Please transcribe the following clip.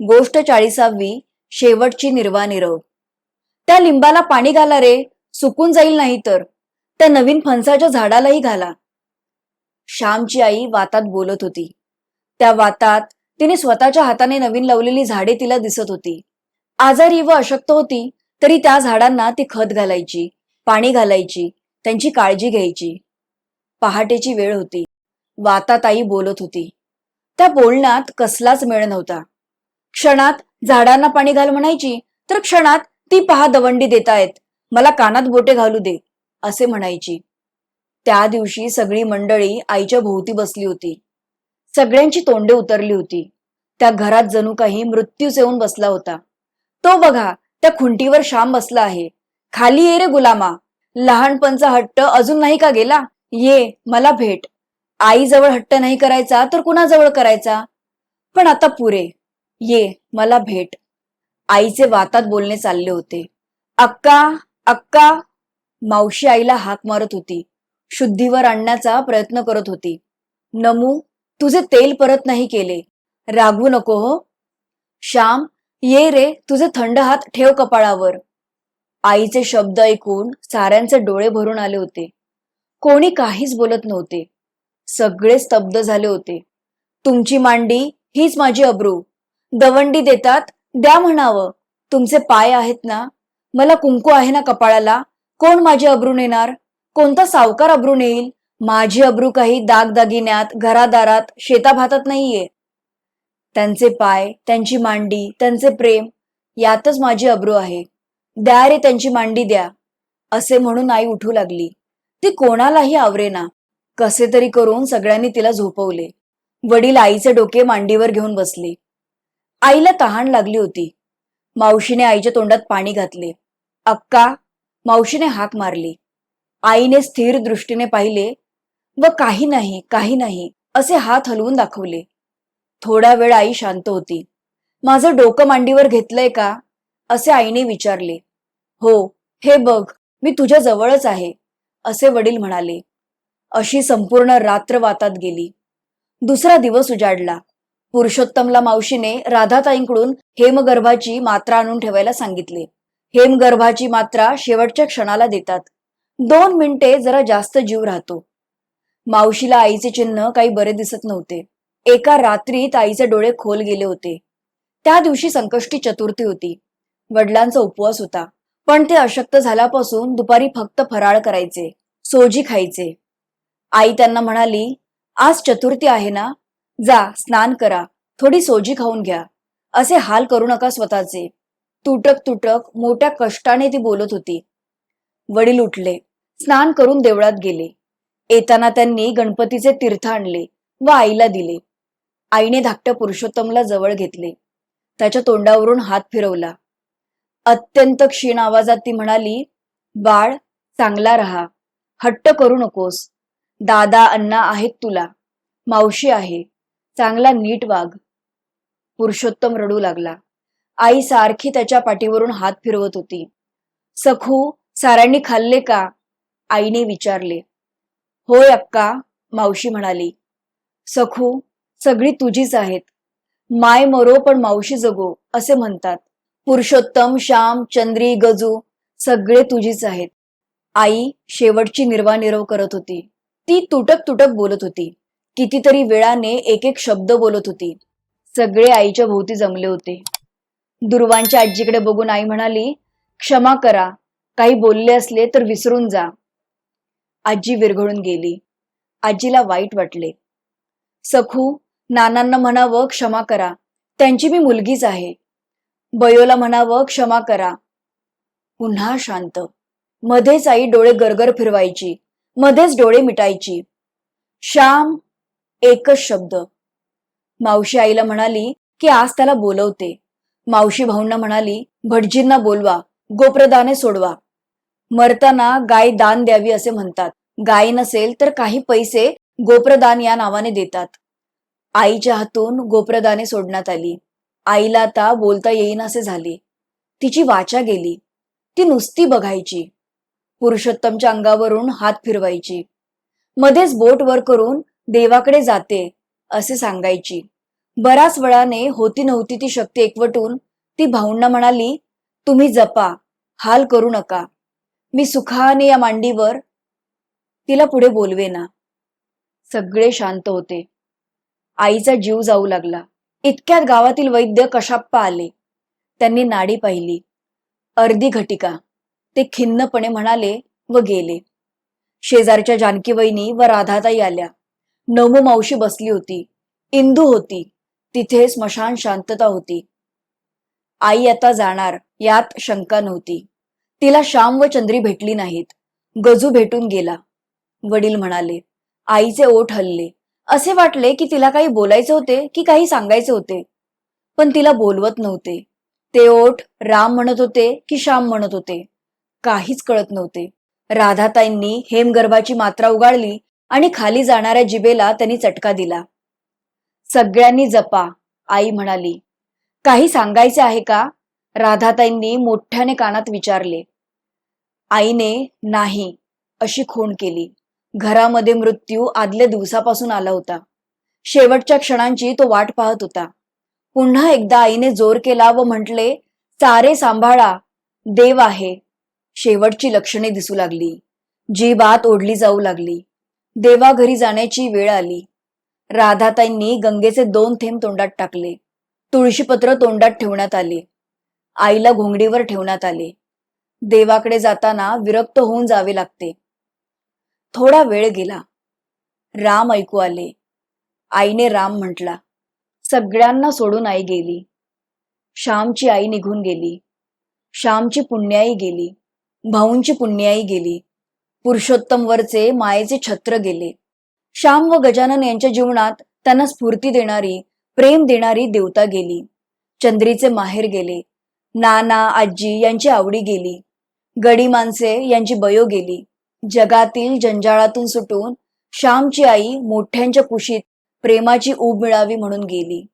गोष्ट चाळीसावी शेवटची निर्वानिरव त्या लिंबाला पाणी घाला रे सुकून जाईल नाही तर. त्या नवीन फणसाच्या झाडालाही घाला. श्यामची आई वातात बोलत होती. त्या वातात तिने स्वतःच्या हाताने नवीन लावलेली झाडे तिला दिसत होती. आजारी व अशक्त होती तरी त्या झाडांना ती खत घालायची पाणी घालायची त्यांची काळजी घ्यायची. पहाटेची वेळ होती. वातात आई बोलत होती. त्या बोलण्यात कसलाच मेळ नव्हता. क्षणात झाडांना पाणी घाल म्हणायची तर क्षणात ती पहा दवंडी देतायत. मला कानात बोटे घालू दे असे म्हणायची. त्या दिवशी सगळी मंडळी आईच्या भोवती बसली होती. सगळ्यांची तोंडे उतरली होती. त्या घरात जणू काही मृत्यूच येऊन बसला होता. तो बघा त्या खुंटीवर श्याम बसला आहे. खाली ये रे गुलामा. लहानपणचा हट्ट अजून नाही का गेला? ये मला भेट. आईजवळ हट्ट नाही करायचा तर कुणाजवळ करायचा? पण आता पुरे. ये मला भेट. आईचे वातात बोलणे चालले होते. अक्का अक्का. मावशी आईला हाक मारत होती. शुद्धीवर आणण्याचा प्रयत्न करत होती. नमू तुझे तेल परत नाही केले. रागवू नको हो. श्याम ये रे तुझे थंड हात ठेव कपाळावर. आईचे शब्द ऐकून साऱ्यांचे डोळे भरून आले होते. कोणी काहीच बोलत नव्हते. सगळे स्तब्ध झाले होते. तुमची मांडी हीच माझी अब्रू. दवंडी देतात द्या म्हणावं तुमचे पाय आहेत ना? मला कुंकू आहे ना कपाळाला? कोण माझे अब्रू नेणार? कोणता सावकार अब्रू नेईल? माझी अब्रू काही दागदागिन्यात घरादारात शेताभातात नाहीये. त्यांचे पाय त्यांची मांडी त्यांचे प्रेम यातच माझी अब्रू आहे. द्या रे त्यांची मांडी द्या. असे म्हणून आई उठू लागली. ती कोणालाही आवरेना. कसे तरी करून सगळ्यांनी तिला झोपवले. वडील आईचे डोके मांडीवर घेऊन बसले. आईला तहान लागली होती. मावशीने आईच्या तोंडात पाणी घातले. अक्का मावशीने हाक मारली. आईने स्थिर दृष्टीने पाहिले व काही नाही काही नाही असे हात हलवून दाखवले. थोडा वेळ आई शांत होती. माझं डोकं मांडीवर घेतलंय का? असे आईने विचारले. हो हे बघ मी तुझ्या जवळच आहे असे वडील म्हणाले. अशी संपूर्ण रात्र वातात गेली. दुसरा दिवस उजाडला. पुरुषोत्तमला मावशीने राधाताईंकडून हेमगर्भाची मात्रा आणून ठेवायला सांगितले. हेमगर्भाची मात्रा शेवटच्या क्षणाला देतात. दोन मिनिटे जरा जास्त जीव राहतो. मावशीला आईचे चिन्ह काही बरे दिसत नव्हते. एका रात्रीत आईचे डोळे खोल गेले होते. त्या दिवशी संकष्टी चतुर्थी होती. वडिलांचा उपवास होता. पण ते अशक्त झाल्यापासून दुपारी फक्त फराळ करायचे सोजी खायचे. आई त्यांना म्हणाली आज चतुर्थी आहे ना? जा स्नान करा थोडी सोजी खाऊन घ्या. असे हाल करू नका स्वतःचे. तुटक तुटक मोठ्या कष्टाने ती बोलत होती. वडील उठले. स्नान करून देवळात गेले. येताना त्यांनी गणपतीचे तीर्थ आणले व आईला दिले. आईने धाकट्या पुरुषोत्तमला जवळ घेतले. त्याच्या तोंडावरून हात फिरवला. अत्यंत क्षीण आवाजात ती म्हणाली बाळ चांगला राहा. हट्ट करू नकोस. दादा अण्णा आहेत तुला. मावशी आहे. चांगला नीट वाघ. पुरुषोत्तम रडू लागला. आई सारखी त्याच्या पाठीवरून हात फिरवत होती. सखू साऱ्यांनी खाल्ले का? आईने विचारले. होय अक्का मावशी म्हणाली. सखू सगळी तुझीच आहेत. माय मरो पण मावशी जगो असे म्हणतात. पुरुषोत्तम श्याम चंद्री गजू सगळे तुझीच आहेत. आई शेवटची निर्वानिरव करत होती. ती तुटक तुटक बोलत होती. कितीतरी वेळाने एक एक शब्द बोलत होती. सगळे आईच्या भोवती जमले होते. दुर्वांच्या आजीकडे बघून आई म्हणाली क्षमा करा. काही बोलले असले तर विसरून जा. आजी विरघळून गेली. आजीला वाईट वाटले. सखू नानांना म्हणावं क्षमा करा. त्यांची मी मुलगीच आहे. बयोला म्हणावं क्षमा करा. पुन्हा शांत. मध्येच आई डोळे गरगर फिरवायची. मध्येच डोळे मिटायची. श्याम एकच शब्द. मावशी आईला म्हणाली की आज त्याला बोलवते. मावशी भाऊंना म्हणाली भटजींना बोलवा गोप्रदाने सोडवा. मरताना गाय दान द्यावी असे म्हणतात. गाय नसेल तर काही पैसे गोप्रदान या नावाने देतात. आईच्या हातून गोप्रदाने सोडण्यात आली. आईला आता बोलता येईनासे झाले. तिची वाचा गेली. ती नुसती बघायची. पुरुषोत्तमच्या अंगावरून हात फिरवायची. मध्येच बोट वर करून देवाकडे जाते असे सांगायची. बराच वेळाने होती नव्हती ती शक्ती एकवटून ती भाऊंना म्हणाली तुम्ही जपा हाल करू नका. मी सुखाने या मांडीवर तिला पुढे बोलवेना. सगळे शांत होते. आईचा जीव जाऊ लागला. इतक्यात गावातील वैद्य कशाप्पा आले. त्यांनी नाडी पाहिली. अर्धी घटिका. ते खिन्नपणे म्हणाले व गेले. शेजारच्या जानकी वहिनी व राधाताई आल्या. नवमू मावशी बसली होती. इंदू होती. तिथे स्मशान शांतता होती. आई आता जाणार यात शंका नव्हती. तिला श्याम व चंद्री भेटली नाहीत. गजू भेटून गेला. वडील म्हणाले आईचे ओठ हल्ले. असे वाटले की तिला काही बोलायचे होते की काही सांगायचे होते. पण तिला बोलवत नव्हते. ते ओठ राम म्हणत होते की श्याम म्हणत होते. काहीच कळत नव्हते. राधाताईंनी हेमगर्भाची मात्रा उगाळली आणि खाली जाणाऱ्या जिबेला त्यांनी चटका दिला. सगळ्यांनी जपा आई म्हणाली. काही सांगायचे आहे का? राधाताईंनी मोठ्याने कानात विचारले. आईने नाही अशी खूण केली. घरामध्ये मृत्यू आदल्या दिवसापासून आला होता. शेवटच्या क्षणांची तो वाट पाहत होता. पुन्हा एकदा आईने जोर केला व म्हटले सारे सांभाळा देव आहे. शेवटची लक्षणे दिसू लागली. जी बात ओढली जाऊ लागली. देवा घरी जाण्याची वेळ आली. राधाताईंनी गंगेचे दोन थेंब तोंडात टाकले. तुळशीपत्र तोंडात ठेवण्यात आले. आईला घोंगडीवर ठेवण्यात आले. देवाकडे जाताना विरक्त होऊन जावे लागते. थोडा वेळ गेला. राम ऐकू आले. आईने राम म्हटला सगळ्यांना सोडून आई गेली. श्यामची आई निघून गेली. श्यामची पुण्याई गेली. भाऊंची पुण्याई गेली. पुरुषोत्तम वरचे मायेचे छत्र गेले. श्याम व गजानन यांच्या जीवनात त्यांना स्फूर्ती देणारी प्रेम देणारी देवता गेली. चंद्रीचे माहेर गेले. नाना आजी यांची आवडी गेली. गडी माणसे यांची बयो गेली. जगातील जंजाळातून सुटून श्यामची आई मोठ्यांच्या कुशीत प्रेमाची ऊब मिळावी म्हणून गेली.